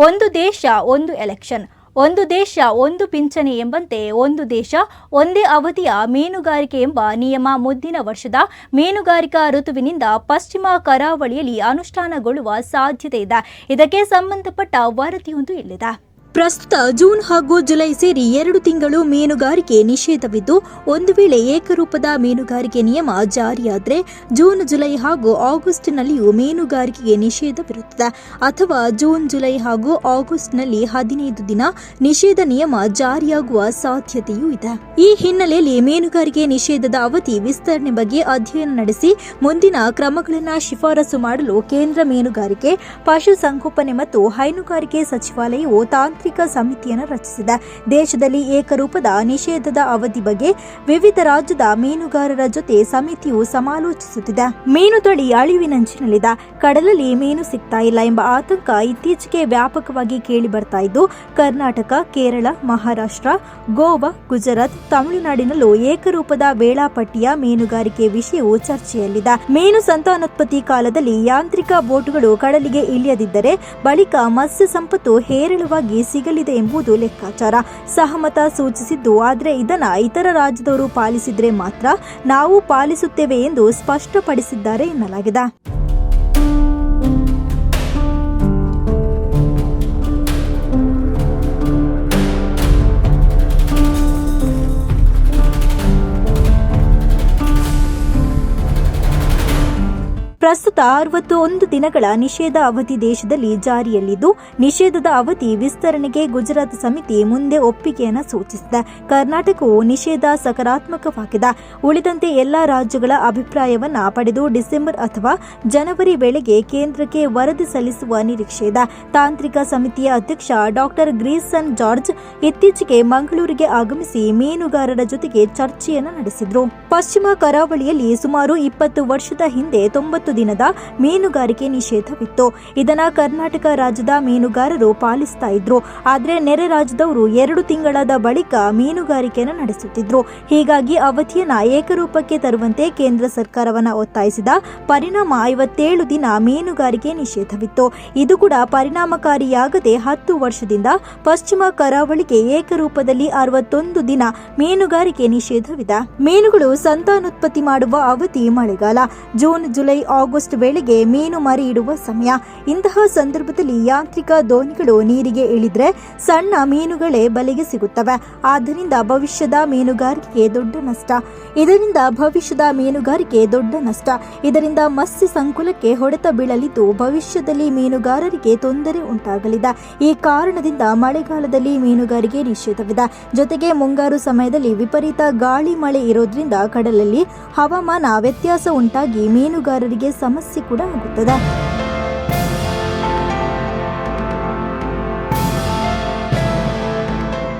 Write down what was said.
ಒಂದು ದೇಶ, ಒಂದು ಎಲೆಕ್ಷನ್ ಒಂದು ದೇಶ, ಒಂದು ಪಿಂಚಣಿ ಎಂಬಂತೆ ಒಂದು ದೇಶ, ಒಂದೇ ಅವಧಿಯ ಮೀನುಗಾರಿಕೆ ಎಂಬ ನಿಯಮ ಮುಂದಿನ ವರ್ಷದ ಮೀನುಗಾರಿಕಾ ಋತುವಿನಿಂದ ಪಶ್ಚಿಮ ಕರಾವಳಿಯಲ್ಲಿ ಅನುಷ್ಠಾನಗೊಳ್ಳುವ ಸಾಧ್ಯತೆ ಇದೆ. ಇದಕ್ಕೆ ಸಂಬಂಧಪಟ್ಟ ವರದಿಯೊಂದು ಇಲ್ಲಿದೆ. ಪ್ರಸ್ತುತ ಜೂನ್ ಹಾಗೂ ಜುಲೈ ಸೇರಿ ಎರಡು ತಿಂಗಳು ಮೀನುಗಾರಿಕೆ ನಿಷೇಧವಿದ್ದು, ಒಂದು ವೇಳೆ ಏಕರೂಪದ ಮೀನುಗಾರಿಕೆ ನಿಯಮ ಜಾರಿಯಾದರೆ ಜೂನ್, ಜುಲೈ ಹಾಗೂ ಆಗಸ್ಟ್ನಲ್ಲಿಯೂ ಮೀನುಗಾರಿಕೆಗೆ ನಿಷೇಧವಿರುತ್ತದೆ. ಅಥವಾ ಜೂನ್, ಜುಲೈ ಹಾಗೂ ಆಗಸ್ಟ್ನಲ್ಲಿ ಹದಿನೈದು ದಿನ ನಿಷೇಧ ನಿಯಮ ಜಾರಿಯಾಗುವ ಸಾಧ್ಯತೆಯೂ ಇದೆ. ಈ ಹಿನ್ನೆಲೆಯಲ್ಲಿ ಮೀನುಗಾರಿಕೆ ನಿಷೇಧದ ಅವಧಿ ವಿಸ್ತರಣೆ ಬಗ್ಗೆ ಅಧ್ಯಯನ ನಡೆಸಿ, ಮುಂದಿನ ಕ್ರಮಗಳನ್ನು ಶಿಫಾರಸು ಮಾಡಲು ಕೇಂದ್ರ ಮೀನುಗಾರಿಕೆ ಪಶುಸಂಗೋಪನೆ ಮತ್ತು ಹೈನುಗಾರಿಕೆ ಸಚಿವಾಲಯವು ತಾಂತ್ರಿಕ ಸಮಿತಿಯನ್ನು ರಚಿಸಿದೆ ದೇಶದಲ್ಲಿ ಏಕರೂಪದ ನಿಷೇಧದ ಅವಧಿ ಬಗ್ಗೆ ವಿವಿಧ ರಾಜ್ಯದ ಮೀನುಗಾರರ ಜೊತೆ ಸಮಿತಿಯು ಸಮಾಲೋಚಿಸುತ್ತಿದೆ. ಮೀನು ತಳಿ ಅಳಿವಿನಂಚಿನಲ್ಲಿದೆ ಕಡಲಲ್ಲಿ ಮೀನು ಸಿಗ್ತಾ ಇಲ್ಲ ಎಂಬ ಆತಂಕ ಇತ್ತೀಚೆಗೆ ವ್ಯಾಪಕವಾಗಿ ಕೇಳಿ ಬರ್ತಾ ಇದ್ದು, ಕರ್ನಾಟಕ, ಕೇರಳ, ಮಹಾರಾಷ್ಟ್ರ, ಗೋವಾ, ಗುಜರಾತ್, ತಮಿಳುನಾಡಿನಲ್ಲೂ ಏಕರೂಪದ ವೇಳಾಪಟ್ಟಿಯ ಮೀನುಗಾರಿಕೆ ವಿಷಯವು ಚರ್ಚೆಯಲ್ಲಿದೆ. ಮೀನು ಸಂತಾನೋತ್ಪತ್ತಿ ಕಾಲದಲ್ಲಿ ಯಾಂತ್ರಿಕ ಬೋಟುಗಳು ಕಡಲಿಗೆ ಇಳಿಯದಿದ್ದರೆ ಬಳಿಕ ಮತ್ಸ್ಯ ಸಂಪತ್ತು ಹೇರಳವಾಗಿ ಸಿಗಲಿದೆ ಎಂಬುದು ಲೆಕ್ಕಾಚಾರ. ಸಹಮತ ಸೂಚಿಸಿದ್ದು, ಆದರೆ ಇದನ್ನ ಇತರ ರಾಜ್ಯದವರು ಪಾಲಿಸಿದ್ರೆ ಮಾತ್ರ ನಾವು ಪಾಲಿಸುತ್ತೇವೆ ಎಂದು ಸ್ಪಷ್ಟಪಡಿಸಿದ್ದಾರೆ ಎನ್ನಲಾಗಿದೆ. ಪ್ರಸ್ತುತ ಅರವತ್ತು ಒಂದು ದಿನಗಳ ನಿಷೇಧ ಅವಧಿ ದೇಶದಲ್ಲಿ ಜಾರಿಯಲ್ಲಿದ್ದು, ನಿಷೇಧದ ಅವಧಿ ವಿಸ್ತರಣೆಗೆ ಗುಜರಾತ್ ಸಮಿತಿ ಮುಂದೆ ಒಪ್ಪಿಗೆಯನ್ನು ಸೂಚಿಸಿದೆ. ಕರ್ನಾಟಕವು ನಿಷೇಧ ಸಕಾರಾತ್ಮಕವಾಗಿದೆ. ಉಳಿದಂತೆ ಎಲ್ಲಾ ರಾಜ್ಯಗಳ ಅಭಿಪ್ರಾಯವನ್ನು ಪಡೆದು ಡಿಸೆಂಬರ್ ಅಥವಾ ಜನವರಿ ವೇಳೆಗೆ ಕೇಂದ್ರಕ್ಕೆ ವರದಿ ಸಲ್ಲಿಸುವ ನಿರೀಕ್ಷೆ ಇದೆ. ತಾಂತ್ರಿಕ ಸಮಿತಿಯ ಅಧ್ಯಕ್ಷ ಡಾಕ್ಟರ್ ಗ್ರೀಸನ್ ಜಾರ್ಜ್ ಇತ್ತೀಚೆಗೆ ಮಂಗಳೂರಿಗೆ ಆಗಮಿಸಿ ಮೀನುಗಾರರ ಜೊತೆಗೆ ಚರ್ಚೆಯನ್ನು ನಡೆಸಿದ್ರು. ಪಶ್ಚಿಮ ಕರಾವಳಿಯಲ್ಲಿ ಸುಮಾರು ಇಪ್ಪತ್ತು ವರ್ಷದ ಹಿಂದೆ ತೊಂಬತ್ತು ದಿನದ ಮೀನುಗಾರಿಕೆ ನಿಷೇಧವಿತ್ತು. ಇದನ್ನ ಕರ್ನಾಟಕ ರಾಜ್ಯದ ಮೀನುಗಾರರು ಪಾಲಿಸ್ತಾ ಇದ್ರು. ಆದ್ರೆ ನೆರೆ ರಾಜ್ಯದವರು ಎರಡು ತಿಂಗಳಾದ ಬಳಿಕ ಮೀನುಗಾರಿಕೆಯನ್ನು ನಡೆಸುತ್ತಿದ್ರು. ಹೀಗಾಗಿ ಅವಧಿಯನ್ನ ಏಕರೂಪಕ್ಕೆ ತರುವಂತೆ ಕೇಂದ್ರ ಸರ್ಕಾರವನ್ನ ಒತ್ತಾಯಿಸಿದ ಪರಿಣಾಮ ಐವತ್ತೇಳು ದಿನ ಮೀನುಗಾರಿಕೆ ನಿಷೇಧವಿತ್ತು. ಇದು ಕೂಡ ಪರಿಣಾಮಕಾರಿಯಾಗದೆ ಹತ್ತು ವರ್ಷದಿಂದ ಪಶ್ಚಿಮ ಕರಾವಳಿಗೆ ಏಕರೂಪದಲ್ಲಿ ಅರವತ್ತೊಂದು ದಿನ ಮೀನುಗಾರಿಕೆ ನಿಷೇಧವಿದೆ. ಮೀನುಗಳು ಸಂತಾನೋತ್ಪತ್ತಿ ಮಾಡುವ ಅವಧಿ ಮಳೆಗಾಲ. ಜೂನ್, ಜುಲೈ ಆಗಸ್ಟ್ ವೇಳೆಗೆ ಮೀನು ಮರಿ ಇಡುವ ಸಮಯ. ಇಂತಹ ಸಂದರ್ಭದಲ್ಲಿ ಯಾಂತ್ರಿಕ ದೋಣಿಗಳು ನೀರಿಗೆ ಇಳಿದ್ರೆ ಸಣ್ಣ ಮೀನುಗಳೇ ಬಲೆಗೆ ಸಿಗುತ್ತವೆ. ಆದ್ದರಿಂದ ಭವಿಷ್ಯದ ಮೀನುಗಾರಿಕೆಗೆ ದೊಡ್ಡ ನಷ್ಟ. ಇದರಿಂದ ಭವಿಷ್ಯದ ಮೀನುಗಾರಿಕೆ ದೊಡ್ಡ ನಷ್ಟ. ಇದರಿಂದ ಮತ್ಸ್ಯ ಸಂಕುಲಕ್ಕೆ ಹೊಡೆತ ಬೀಳಲಿದ್ದು ಭವಿಷ್ಯದಲ್ಲಿ ಮೀನುಗಾರರಿಗೆ ತೊಂದರೆ ಉಂಟಾಗಲಿದೆ. ಈ ಕಾರಣದಿಂದ ಮಳೆಗಾಲದಲ್ಲಿ ಮೀನುಗಾರಿಕೆ ನಿಷೇಧವಿದೆ. ಜೊತೆಗೆ ಮುಂಗಾರು ಸಮಯದಲ್ಲಿ ವಿಪರೀತ ಗಾಳಿ ಮಳೆ ಇರೋದ್ರಿಂದ ಕಡಲಲ್ಲಿ ಹವಾಮಾನ ವ್ಯತ್ಯಾಸ ಉಂಟಾಗಿ ಮೀನುಗಾರರಿಗೆ ಸಮಸ್ಯೆ ಕೂಡ ಆಗುತ್ತದೆ.